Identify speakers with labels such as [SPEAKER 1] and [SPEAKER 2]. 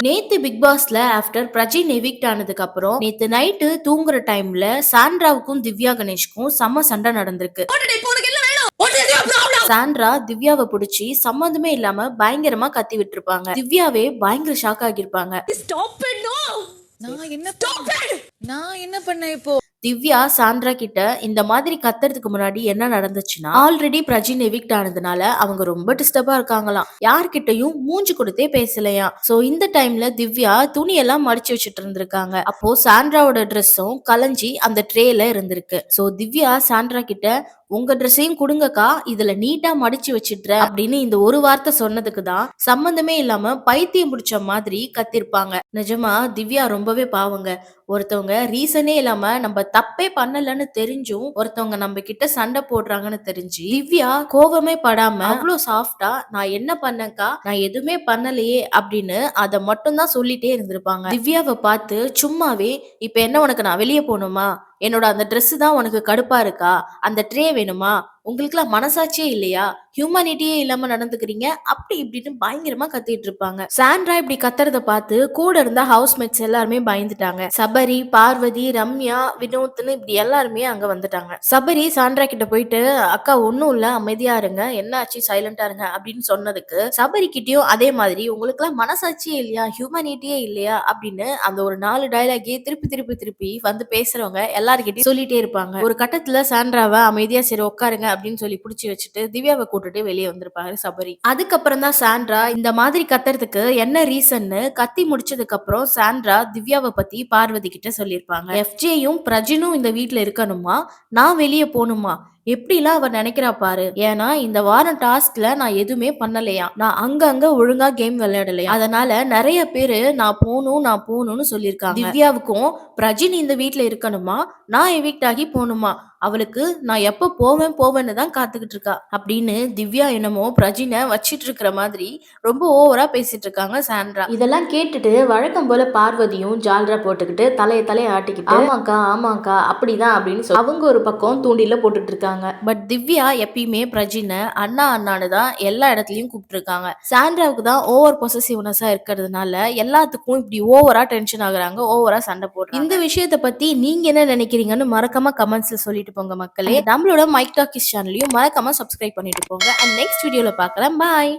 [SPEAKER 1] நேத்து பிக் பாஸ்ல after Prajin evict ஆனதுக்கு அப்புறம் நேத்து நைட்டு தூங்குற டைம்ல சாண்ட்ராவுக்கும் திவ்யா கணேஷ்க்கும் செம்ம சண்டை நடந்திருக்கு. சாண்ட்ரா திவ்யாவை பிடிச்சி சம்மந்தமே இல்லாம பயங்கரமா கத்தி விட்டுருப்பாங்க. திவ்யாவே பயங்கர ஷாக் ஆகியிருப்பாங்க
[SPEAKER 2] நான் என்ன பண்ண- நான் என்ன பண்ணேன் இப்போ?
[SPEAKER 1] திவ்யா சாண்ட்ரா கிட்ட இந்த மாதிரி கத்துறதுக்கு முன்னாடி என்ன நடந்துச்சுன்னா ஆல்ரெடி பிரஜின் எவிக்ட் ஆனதுனால அவங்க ரொம்ப டிஸ்டர்பா இருக்காங்களாம். யார்கிட்டயும் மூஞ்சி கொடுத்தே பேசலையாம் சோ இந்த டைம்ல திவ்யா துணியெல்லாம் மடிச்சு வச்சுட்டு இருந்திருக்காங்க. அப்போ சாண்ட்ராவோட ட்ரெஸ்ஸும் கலைஞ்சி அந்த ட்ரேல இருந்திருக்கு. சோ திவ்யா சாண்ட்ரா கிட்ட உங்க ட்ரெஸ்ஸையும் கொடுங்கக்கா இதுல நீட்டா மடிச்சு வச்சிடுற அப்படின்னு இந்த ஒரு வார்த்தை சொன்னதுக்கு தான் சம்பந்தமே இல்லாம பைத்தியம் பிடிச்ச மாதிரி கத்திருப்பாங்க. நிஜமா திவ்யா ரொம்பவே பாவங்க. ஒருத்தவங்க ரீசனே இல்லாம நம்ம தப்பே பண்ணலன்னு தெரிஞ்சும் ஒருத்தவங்க நம்ம கிட்ட சண்டை போடுறாங்கன்னு தெரிஞ்சு திவ்யா கோவமே படாம அவ்வளோ சாஃப்டா நான் என்ன பண்ணேன்க்கா? நான் எதுவுமே பண்ணலையே அப்படின்னு அதை மட்டும் தான் சொல்லிட்டே இருந்திருப்பாங்க. திவ்யாவை பார்த்து சும்மாவே இப்ப என்ன உனக்கு நான் வெளியே போகணுமா? என்னோட அந்த ட்ரெஸ்ஸு தான் உனக்கு கடுப்பாக இருக்கா? அந்த ட்ரே வேணுமா? உங்களுக்குலாம் மனசாட்சியே இல்லையா? ஹியூமனிட்டியே இல்லாம நடந்துக்கிறீங்க. அப்படி இப்படின்னு பயங்கரமா கத்திட்டு இருப்பாங்க. சாண்ட்ரா இப்படி கத்துறத பார்த்து கூட இருந்த ஹவுஸ்மேட்ஸ் எல்லாருமே பயந்துட்டாங்க. சபரி பார்வதி ரம்யா வினோத்னு இப்படி எல்லாருமே அங்க வந்துட்டாங்க. சபரி சாண்ட்ரா கிட்ட போயிட்டு அக்கா ஒன்னும் இல்ல அமைதியா இருங்க. என்ன ஆச்சு சைலண்டா இருங்க. அப்படின்னு சொன்னதுக்கு சபரி கிட்டயும் அதே மாதிரி உங்களுக்குலாம் மனசாட்சியே இல்லையா? ஹியூமனிட்டியே இல்லையா? அப்படின்னு அந்த ஒரு நாலு டைலாகே திருப்பி திருப்பி திருப்பி வந்து பேசுறவங்க எல்லாருக்கிட்டையும் சொல்லிட்டே இருப்பாங்க. ஒரு கட்டத்துல சாண்ட்ராவை அமைதியா சரி உட்காருங்க. அப்படின்னு சொல்லி புடிச்சு வச்சுட்டு திவ்யாவை கூட்டிட்டு வெளியே வந்திருப்பாரு சபரி. அதுக்கப்புறம் தான் சாண்ட்ரா இந்த மாதிரி கத்துறதுக்கு என்ன ரீசன்னு கத்தி முடிச்சதுக்கு அப்புறம் சாண்ட்ரா திவ்யாவை பத்தி பார்வதி கிட்ட சொல்லியிருப்பாங்க. எஃப்ஜேயும் பிரஜினும் இந்த வீட்ல இருக்கணுமா? நான் வெளியே போகணுமா எப்படிலாம் அவர் நினைக்கிறா பாரு. ஏன்னா இந்த வாரம் டாஸ்க்ல நான் எதுவுமே பண்ணலையா? நான் அங்கங்க ஒழுங்கா கேம் விளையாடலையா? அதனால நிறைய பேரு நான் போகணும் நான் போகணும்னு சொல்லியிருக்காங்க. திவ்யாவுக்கும் பிரஜின் இந்த வீட்டுல இருக்கணுமா? நான் எவிக்ட் ஆகி போகணுமா? அவளுக்கு நான் எப்ப போவேன் போவேன்னு தான் காத்துக்கிட்டு இருக்கா. அப்படின்னு திவ்யா என்னமோ பிரஜினை வச்சிட்டு இருக்கிற மாதிரி ரொம்ப ஓவரா பேசிட்டு இருக்காங்க சாண்ட்ரா. இதெல்லாம் கேட்டுட்டு வழக்கம் போல பார்வதியும் ஜால்ரா போட்டுக்கிட்டு தலைய தலைய ஆட்டிக்கிட்டு ஆமாக்கா ஆமாக்கா அப்படிதான் அப்படின்னு சொல்லி அவங்க ஒரு பக்கம் தூண்டில போட்டுட்டு இருக்காங்க. பட் திவ்யா எப்பயுமே பிரஜினை அண்ணா அண்ணான்னு தான் எல்லா இடத்துலயும் கூப்பிட்டுருக்காங்க. சாண்ட்ராவுக்கு தான் ஓவர் பொசசிவ்னஸா இருக்கிறதுனால எல்லாத்துக்கும் இப்படி ஓவரா டென்ஷன் ஆகுறாங்க ஓவரா சண்டை போடுறாங்க. இந்த விஷயத்த பத்தி நீங்க என்ன நினைக்கிறீங்கன்னு மறக்காம கமெண்ட்ஸ்ல சொல்லிட்டு போங்க மக்களே. நம்மளோட மைக் டாக்கிஸ் சேனலையும் மறக்காம சப்ஸ்கிரைப் பண்ணிட்டு போங்க. அண்ட் நெக்ஸ்ட் வீடியோல பார்க்கலாம். பாய்